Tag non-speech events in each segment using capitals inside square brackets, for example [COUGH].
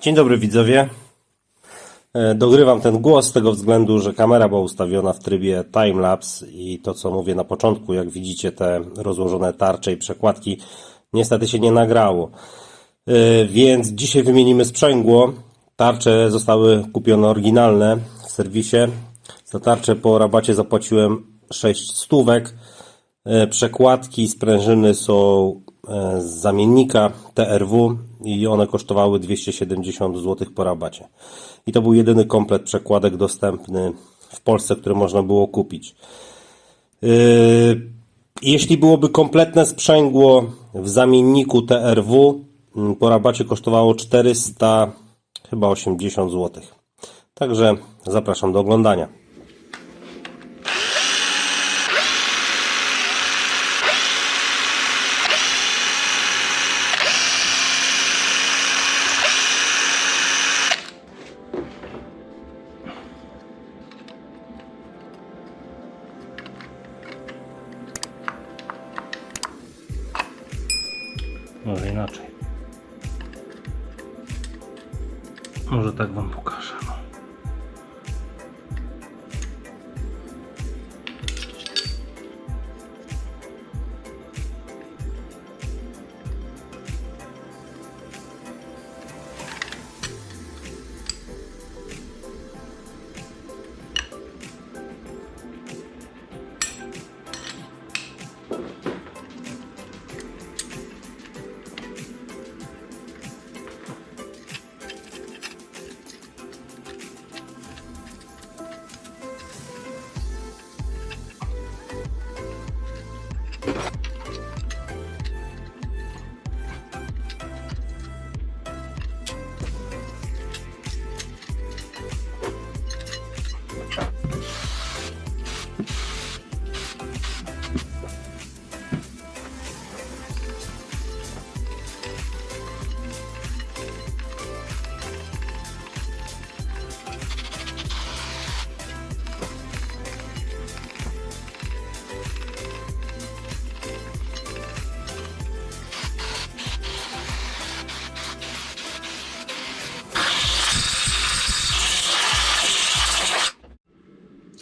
Dzień dobry widzowie. E, Dogrywam ten głos z tego względu, że kamera była ustawiona w trybie timelapse i to co mówię na początku, jak widzicie te rozłożone tarcze i przekładki, niestety się nie nagrało. E, Więc dzisiaj wymienimy sprzęgło. Tarcze zostały kupione oryginalne w serwisie. Za tarczę po rabacie zapłaciłem 6 stówek. E, Przekładki, sprężyny są z zamiennika TRW i one kosztowały 270 zł po rabacie. I to był jedyny komplet przekładek dostępny w Polsce, który można było kupić. Yy, Jeśli byłoby kompletne sprzęgło w zamienniku TRW, po rabacie kosztowało 400 chyba 80 zł. Także zapraszam do oglądania. Może tak Wam pokażę.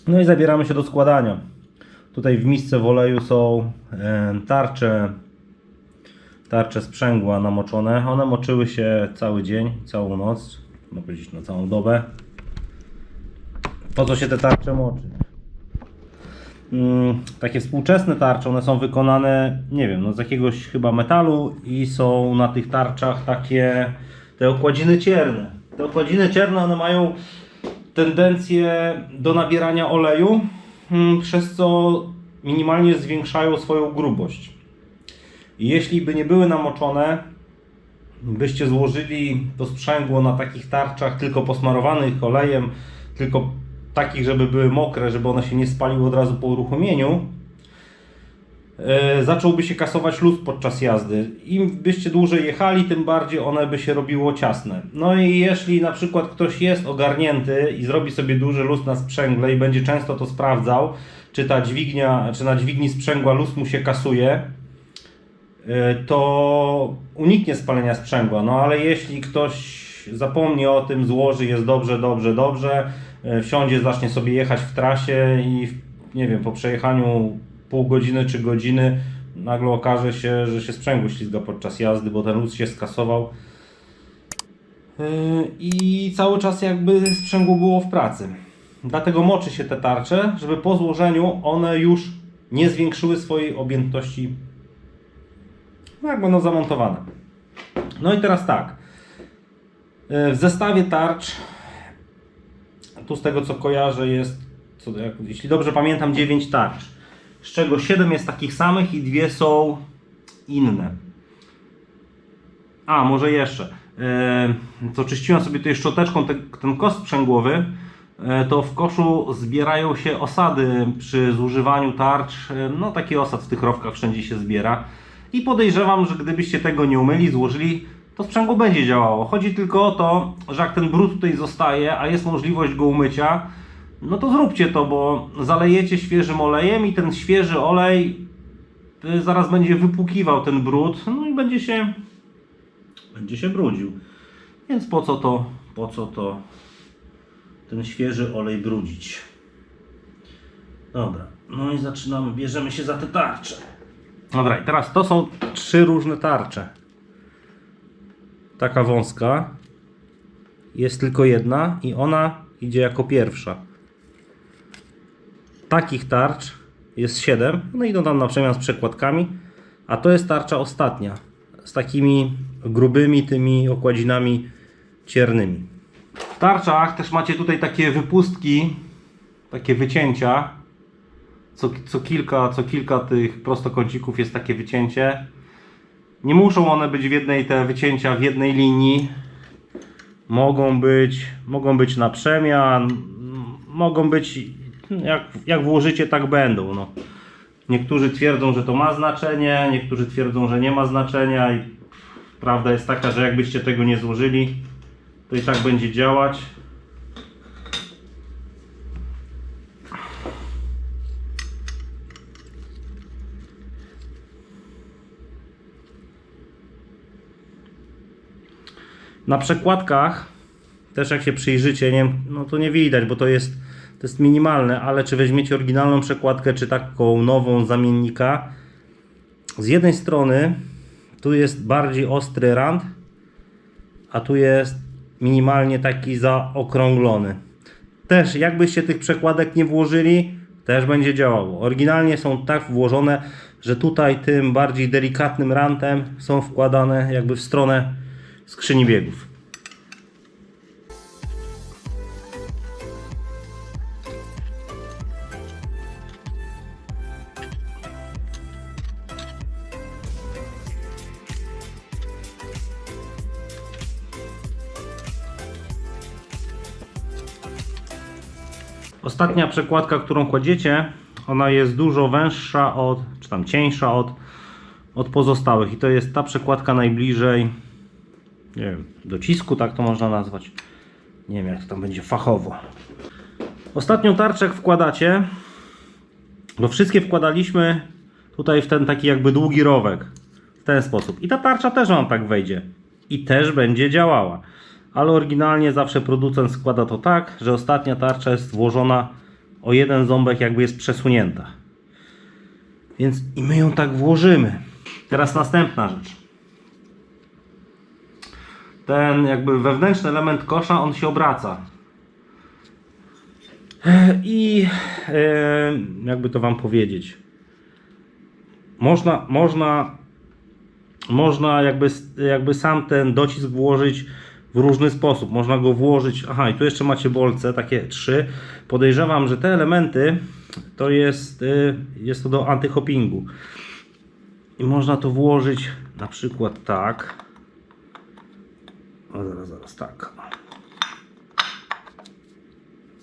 No. I zabieramy się do składania. Tutaj w misce w oleju są e, tarcze, tarcze sprzęgła namoczone. One moczyły się cały dzień, całą noc, mogę powiedzieć na całą dobę. Po co się te tarcze moczy? Mm, takie współczesne tarcze, one są wykonane, nie wiem, no z jakiegoś chyba metalu i są na tych tarczach takie te okładziny cierne. Te okładziny cierne, one mają tendencję do nabierania oleju, mm, przez co minimalnie zwiększają swoją grubość. Jeśli by nie były namoczone, byście złożyli to sprzęgło na takich tarczach tylko posmarowanych olejem, tylko takich, żeby były mokre, żeby one się nie spaliły od razu po uruchomieniu, zacząłby się kasować luz podczas jazdy. Im byście dłużej jechali, tym bardziej one by się robiło ciasne. No i jeśli na przykład ktoś jest ogarnięty i zrobi sobie duży luz na sprzęgle i będzie często to sprawdzał, czy ta dźwignia, czy na dźwigni sprzęgła luz mu się kasuje, y, to uniknie spalenia sprzęgła. No ale jeśli ktoś zapomni o tym, złoży, jest dobrze, dobrze, dobrze, y, wsiądzie, zacznie sobie jechać w trasie i nie wiem, po przejechaniu pół godziny czy godziny nagle okaże się, że się sprzęgło ślizga podczas jazdy, bo ten luz się skasował. Yy, I cały czas jakby sprzęgło było w pracy. Dlatego moczy się te tarcze, żeby po złożeniu one już nie zwiększyły swojej objętości no jak będą zamontowane. No i teraz tak. Yy, W zestawie tarcz, tu z tego co kojarzę, jest, co, jak, jeśli dobrze pamiętam, 9 tarcz. Z czego 7 jest takich samych i dwie są inne. A, może jeszcze. E, to czyściłem sobie tutaj szczoteczką te, ten kost sprzęgłowy. E, to w koszu zbierają się osady przy zużywaniu tarcz. E, no taki osad w tych rowkach wszędzie się zbiera. I podejrzewam, że gdybyście tego nie umyli, złożyli, to sprzęgło będzie działało. Chodzi tylko o to, że jak ten brud tutaj zostaje, a jest możliwość go umycia, no to zróbcie to, bo zalejecie świeżym olejem i ten świeży olej y, zaraz będzie wypłukiwał ten brud, no i będzie się będzie się brudził. Więc po co to, po co to ten świeży olej brudzić? Dobra, no i zaczynamy, bierzemy się za te tarcze. Dobra, i teraz to są trzy różne tarcze. Taka wąska. Jest tylko jedna i ona idzie jako pierwsza. Takich tarcz jest 7. One idą tam na przemian z przekładkami. A to jest tarcza ostatnia. Z takimi grubymi tymi okładzinami ciernymi. W tarczach też macie tutaj takie wypustki, takie wycięcia. Co, co, kilka, co kilka tych prostokącików jest takie wycięcie. Nie muszą one być w jednej te wycięcia w jednej linii. Mogą być, mogą być na przemian, mogą być jak, jak włożycie, tak będą. No. Niektórzy twierdzą, że to ma znaczenie, niektórzy twierdzą, że nie ma znaczenia i prawda jest taka, że jakbyście tego nie złożyli, to i tak będzie działać. Na przekładkach też jak się przyjrzycie, nie, no to nie widać, bo to jest, to jest minimalne, ale czy weźmiecie oryginalną przekładkę, czy taką nową zamiennika, z jednej strony tu jest bardziej ostry rand, a tu jest minimalnie taki zaokrąglony. Też jakbyście tych przekładek nie włożyli, też będzie działało. Oryginalnie są tak włożone, że tutaj tym bardziej delikatnym rantem są wkładane jakby w stronę skrzyni biegów. Ostatnia przekładka, którą kładziecie, ona jest dużo węższa od, czy tam cieńsza od, od pozostałych. I to jest ta przekładka najbliżej, nie wiem, docisku, tak to można nazwać. Nie wiem, jak to tam będzie fachowo. Ostatnią tarczę wkładacie, bo wszystkie wkładaliśmy tutaj w ten taki jakby długi rowek. W ten sposób. I ta tarcza też wam tak wejdzie. I też będzie działała. Ale oryginalnie zawsze producent składa to tak, że ostatnia tarcza jest włożona o jeden ząbek jakby jest przesunięta. Więc i my ją tak włożymy. Teraz następna rzecz. Ten jakby wewnętrzny element kosza, on się obraca. I e, jakby to wam powiedzieć. Można, można, można jakby, jakby sam ten docisk włożyć w różny sposób. Można go włożyć. Aha, i tu jeszcze macie bolce, takie trzy. Podejrzewam, że te elementy to jest, y, jest to do antyhoppingu. I można to włożyć na przykład tak. O, zaraz, zaraz, tak.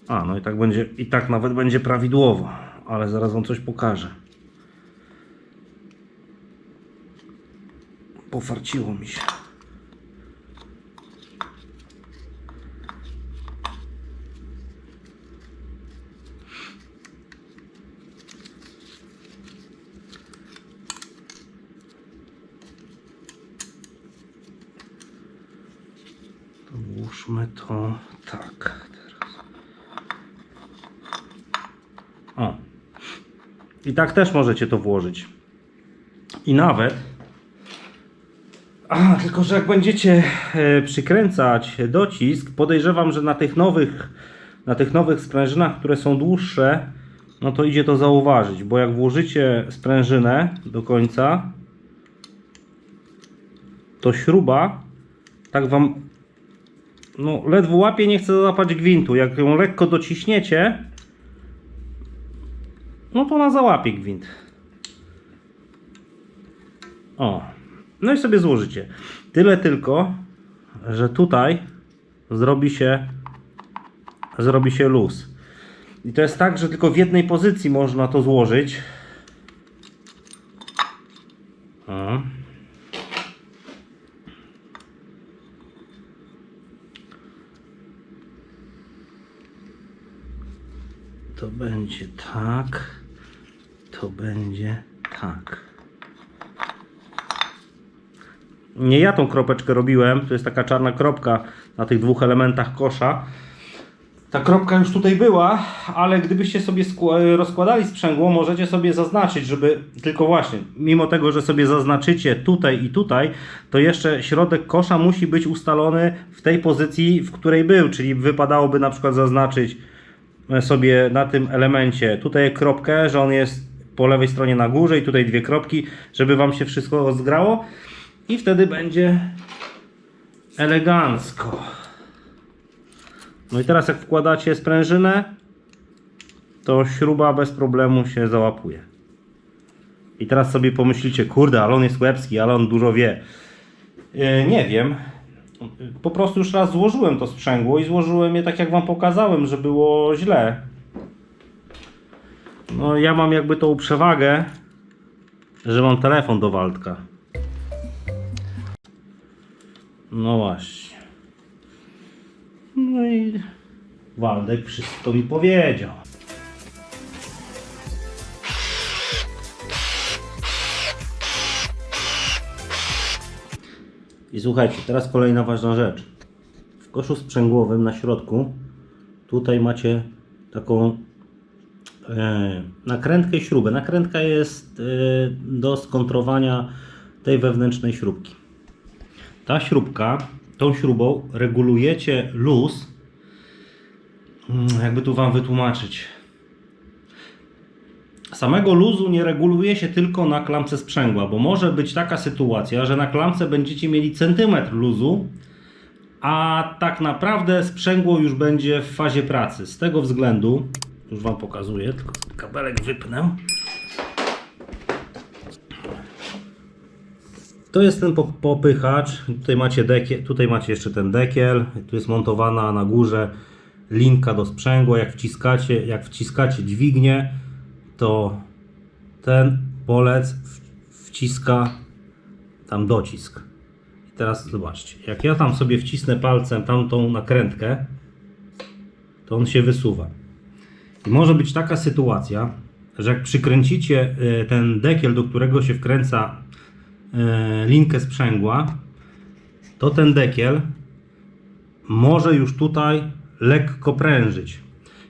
A, no i tak będzie, i tak nawet będzie prawidłowo, ale zaraz wam coś pokażę. Pofarciło mi się. To włóżmy to tak teraz. O. I tak też możecie to włożyć. I nawet. A, tylko że jak będziecie e, przykręcać docisk, podejrzewam, że na tych nowych na tych nowych sprężynach, które są dłuższe, no to idzie to zauważyć, bo jak włożycie sprężynę do końca, to śruba tak wam no, ledwo łapie, nie chce załapać gwintu. Jak ją lekko dociśniecie, no to ona załapie gwint. O, no i sobie złożycie. Tyle tylko, że tutaj zrobi się zrobi się luz. I to jest tak, że tylko w jednej pozycji można to złożyć. O. To będzie tak. To będzie tak. Nie ja tą kropeczkę robiłem, to jest taka czarna kropka na tych dwóch elementach kosza. Ta kropka już tutaj była, ale gdybyście sobie rozkładali sprzęgło, możecie sobie zaznaczyć, żeby tylko właśnie, mimo tego, że sobie zaznaczycie tutaj i tutaj, to jeszcze środek kosza musi być ustalony w tej pozycji, w której był, czyli wypadałoby na przykład zaznaczyć e, sobie na tym elemencie tutaj kropkę, że on jest po lewej stronie na górze i tutaj dwie kropki, żeby Wam się wszystko zgrało i wtedy będzie elegancko. No i teraz jak wkładacie sprężynę, to śruba bez problemu się załapuje. I teraz sobie pomyślicie, kurde, ale on jest łebski, ale on dużo wie. Yy, nie wiem. Po prostu już raz złożyłem to sprzęgło i złożyłem je tak jak wam pokazałem, że było źle. No ja mam jakby tą przewagę, że mam telefon do Waldka. No właśnie. No i Waldek wszystko mi powiedział. I słuchajcie, teraz kolejna ważna rzecz. W koszu sprzęgłowym na środku tutaj macie taką nakrętkę i śrubę. Nakrętka jest e, do skontrowania tej wewnętrznej śrubki. Ta śrubka, tą śrubą regulujecie luz. Mm, Jakby tu Wam wytłumaczyć. Samego luzu nie reguluje się tylko na klamce sprzęgła, bo może być taka sytuacja, że na klamce będziecie mieli centymetr luzu, a tak naprawdę sprzęgło już będzie w fazie pracy. Z tego względu, już Wam pokazuję, tylko kabelek wypnę. To jest ten po- popychacz. Tutaj macie, dekiel, tutaj macie jeszcze ten dekiel. Tu jest montowana na górze linka do sprzęgła. Jak wciskacie, jak wciskacie dźwignię, to ten polec wciska tam docisk. I teraz zobaczcie, jak ja tam sobie wcisnę palcem tamtą nakrętkę, to on się wysuwa. Może być taka sytuacja, że jak przykręcicie y, ten dekiel, do którego się wkręca y, linkę sprzęgła, to ten dekiel może już tutaj lekko prężyć.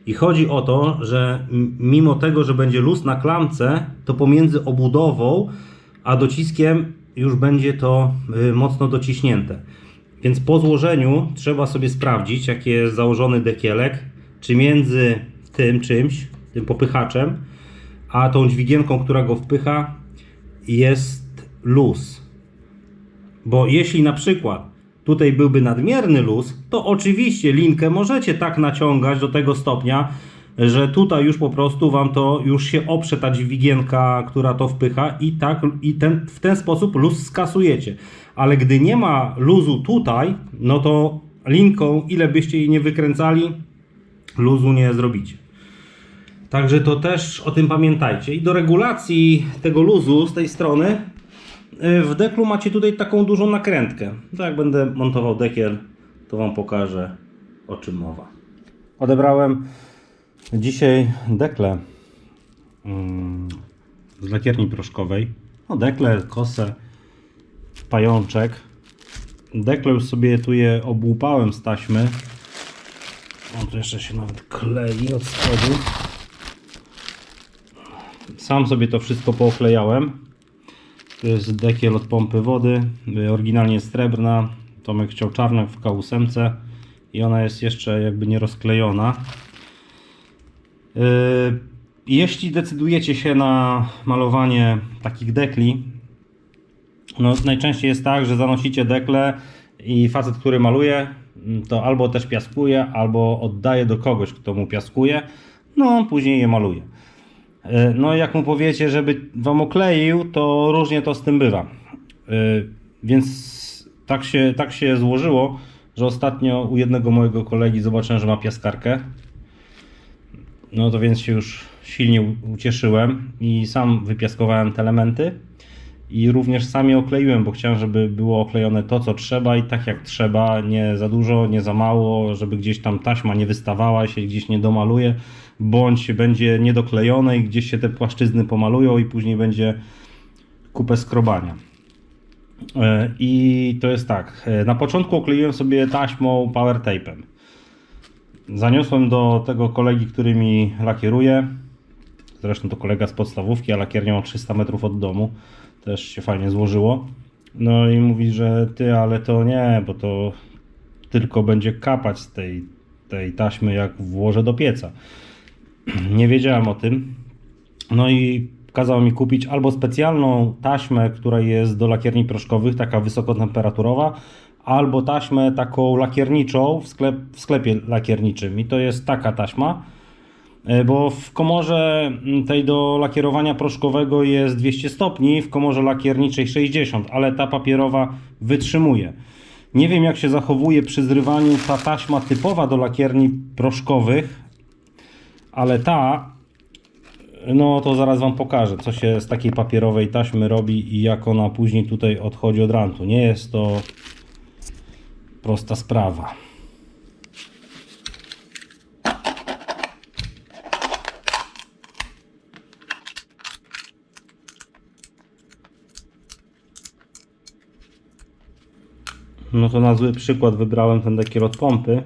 I chodzi o to, że mimo tego, że będzie luz na klamce, to pomiędzy obudową a dociskiem już będzie to y, mocno dociśnięte. Więc po złożeniu trzeba sobie sprawdzić, jaki jest założony dekielek, czy między tym czymś, tym popychaczem, a tą dźwigienką, która go wpycha, jest luz. Bo jeśli na przykład tutaj byłby nadmierny luz, to oczywiście linkę możecie tak naciągać do tego stopnia, że tutaj już po prostu wam to już się oprze ta dźwigienka, która to wpycha i tak i ten, w ten sposób luz skasujecie. Ale gdy nie ma luzu tutaj, no to linką, ile byście jej nie wykręcali, luzu nie zrobicie. Także to też o tym pamiętajcie. I do regulacji tego luzu z tej strony y, w deklu macie tutaj taką dużą nakrętkę. To jak będę montował dekiel, to Wam pokażę o czym mowa. Odebrałem dzisiaj dekle mm, z lakierni proszkowej. No dekle, kosę, pajączek. Dekle już sobie tu je obłupałem z taśmy. On tu jeszcze się nawet klei od spodu. Sam sobie to wszystko pooklejałem. To jest dekiel od pompy wody. Oryginalnie srebrna. Tomek chciał czarną w K8 i ona jest jeszcze jakby nie rozklejona. Yy, Jeśli decydujecie się na malowanie takich dekli, no najczęściej jest tak, że zanosicie dekle i facet, który maluje, to albo też piaskuje, albo oddaje do kogoś, kto mu piaskuje, no on później je maluje. E, No jak mu powiecie, żeby wam okleił, to różnie to z tym bywa. E, Więc tak się, tak się złożyło, że ostatnio u jednego mojego kolegi zobaczyłem, że ma piaskarkę. No to więc się już silnie ucieszyłem i sam wypiaskowałem te elementy. I również sam je okleiłem, bo chciałem, żeby było oklejone to, co trzeba i tak jak trzeba, nie za dużo, nie za mało, żeby gdzieś tam taśma nie wystawała się, gdzieś nie domaluje, bądź będzie niedoklejone i gdzieś się te płaszczyzny pomalują i później będzie kupę skrobania. E, I to jest tak. e, Na początku okleiłem sobie taśmą power tape'em. Zaniosłem do tego kolegi, który mi lakieruje. Zresztą to kolega z podstawówki, a lakiernia ma 300 metrów od domu. Też się fajnie złożyło. No i mówi, że ty, ale to nie, bo to tylko będzie kapać z tej, tej taśmy, jak włożę do pieca. [CLEARS THROAT] Nie wiedziałem o tym. No i kazał mi kupić albo specjalną taśmę, która jest do lakierni proszkowych, taka wysokotemperaturowa, albo taśmę taką lakierniczą w, sklep, w sklepie lakierniczym. I to jest taka taśma, bo w komorze mm, tej do lakierowania proszkowego jest 200 stopni, w komorze lakierniczej 60, ale ta papierowa wytrzymuje. Nie wiem jak się zachowuje przy zrywaniu ta taśma typowa do lakierni proszkowych, ale ta no to zaraz Wam pokażę, co się z takiej papierowej taśmy robi i jak ona później tutaj odchodzi od rantu. Nie jest to prosta sprawa. No to na zły przykład wybrałem ten dekiel od pompy.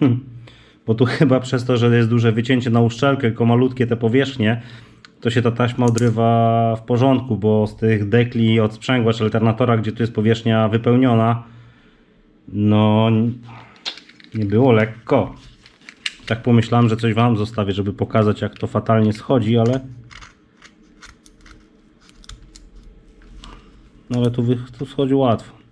Hm. Bo tu chyba przez to, że jest duże wycięcie na uszczelkę, tylko malutkie te powierzchnie, to się ta taśma odrywa w porządku, bo z tych dekli od sprzęgła czy alternatora, gdzie tu jest powierzchnia wypełniona, no nie było lekko. Tak pomyślałem, że coś Wam zostawię, żeby pokazać jak to fatalnie schodzi, ale no ale tu, tu schodzi łatwo.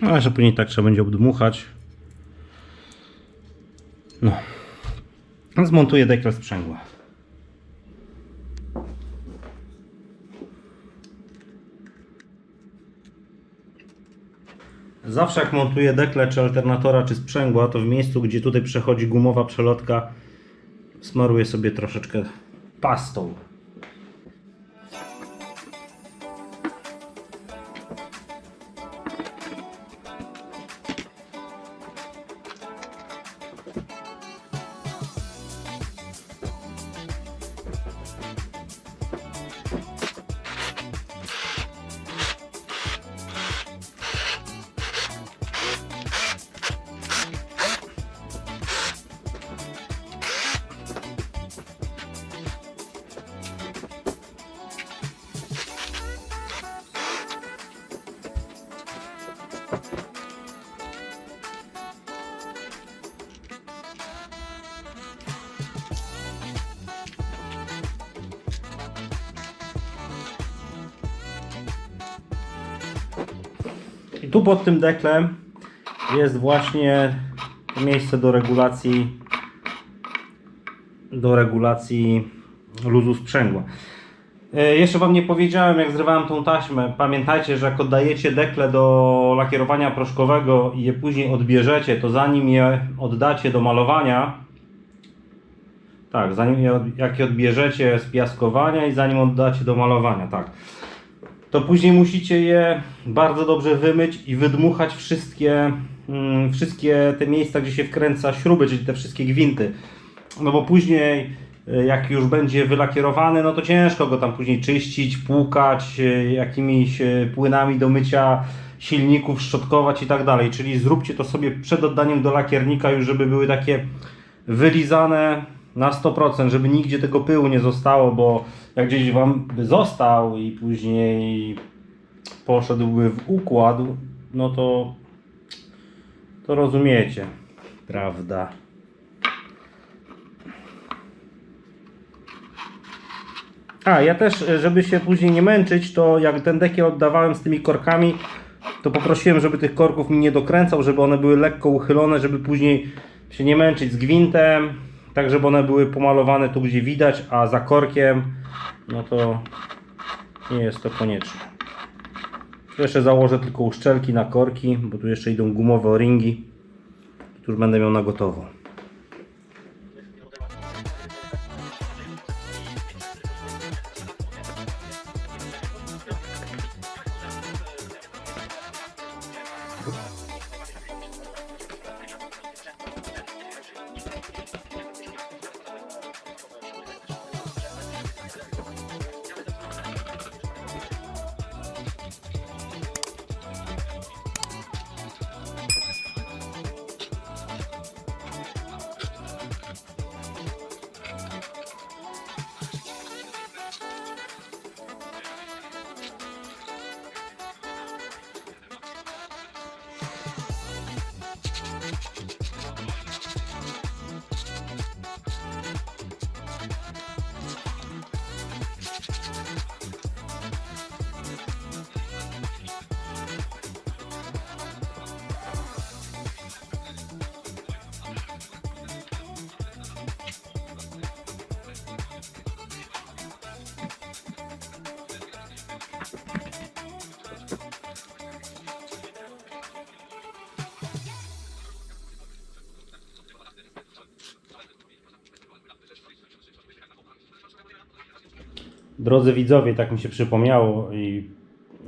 Ale że później tak trzeba będzie obdmuchać. No. Zmontuję dekel sprzęgła. Zawsze jak montuję dekle, czy alternatora, czy sprzęgła, to w miejscu, gdzie tutaj przechodzi gumowa przelotka, smaruję sobie troszeczkę pastą. Tu pod tym deklem jest właśnie miejsce do regulacji do regulacji luzu sprzęgła. E, Jeszcze Wam nie powiedziałem, jak zrywałem tą taśmę. Pamiętajcie, że jak oddajecie dekle do lakierowania proszkowego i je później odbierzecie, to zanim je oddacie do malowania, tak, zanim je, jak je odbierzecie z piaskowania i zanim oddacie do malowania, tak, to później musicie je bardzo dobrze wymyć i wydmuchać wszystkie, mm, wszystkie te miejsca, gdzie się wkręca śruby, czyli te wszystkie gwinty. No bo później, y, jak już będzie wylakierowany, no to ciężko go tam później czyścić, płukać, y, jakimiś y, płynami do mycia silników, szczotkować i tak dalej. Czyli zróbcie to sobie przed oddaniem do lakiernika już, żeby były takie wylizane na 100%, żeby nigdzie tego pyłu nie zostało, bo jak gdzieś Wam by został i później poszedłby w układ, no to to rozumiecie, prawda? A, ja też, żeby się później nie męczyć, to jak ten dekiel oddawałem z tymi korkami, to poprosiłem, żeby tych korków mi nie dokręcał, żeby one były lekko uchylone, żeby później się nie męczyć z gwintem, tak żeby one były pomalowane tu, gdzie widać, a za korkiem, no to nie jest to konieczne. Tu jeszcze założę tylko uszczelki na korki, bo tu jeszcze idą gumowe o-ringi. Tu już będę miał na gotowo. Drodzy widzowie, tak mi się przypomniało i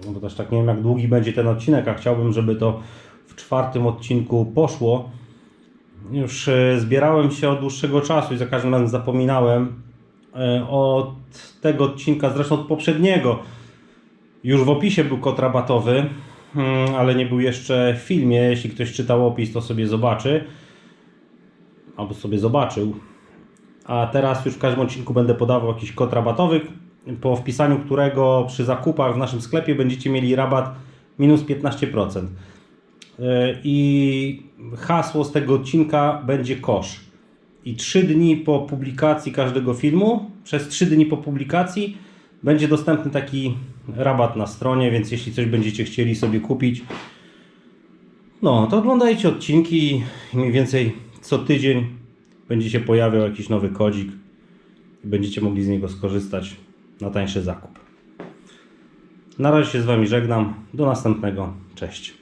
no bo też tak nie wiem jak długi będzie ten odcinek, a chciałbym, żeby to w czwartym odcinku poszło. Już e, zbierałem się od dłuższego czasu i za każdym razem zapominałem e, od tego odcinka, zresztą od poprzedniego. Już w opisie był kod rabatowy, mm, ale nie był jeszcze w filmie. Jeśli ktoś czytał opis, to sobie zobaczy. Albo sobie zobaczył. A teraz już w każdym odcinku będę podawał jakiś kod rabatowy, po wpisaniu którego przy zakupach w naszym sklepie będziecie mieli rabat minus 15%. Yy, I hasło z tego odcinka będzie kosz. I 3 dni po publikacji każdego filmu, przez 3 dni po publikacji będzie dostępny taki rabat na stronie, więc jeśli coś będziecie chcieli sobie kupić, no to oglądajcie odcinki i mniej więcej co tydzień będzie się pojawiał jakiś nowy kodzik i będziecie mogli z niego skorzystać na tańszy zakup. Na razie się z Wami żegnam. Do następnego. Cześć.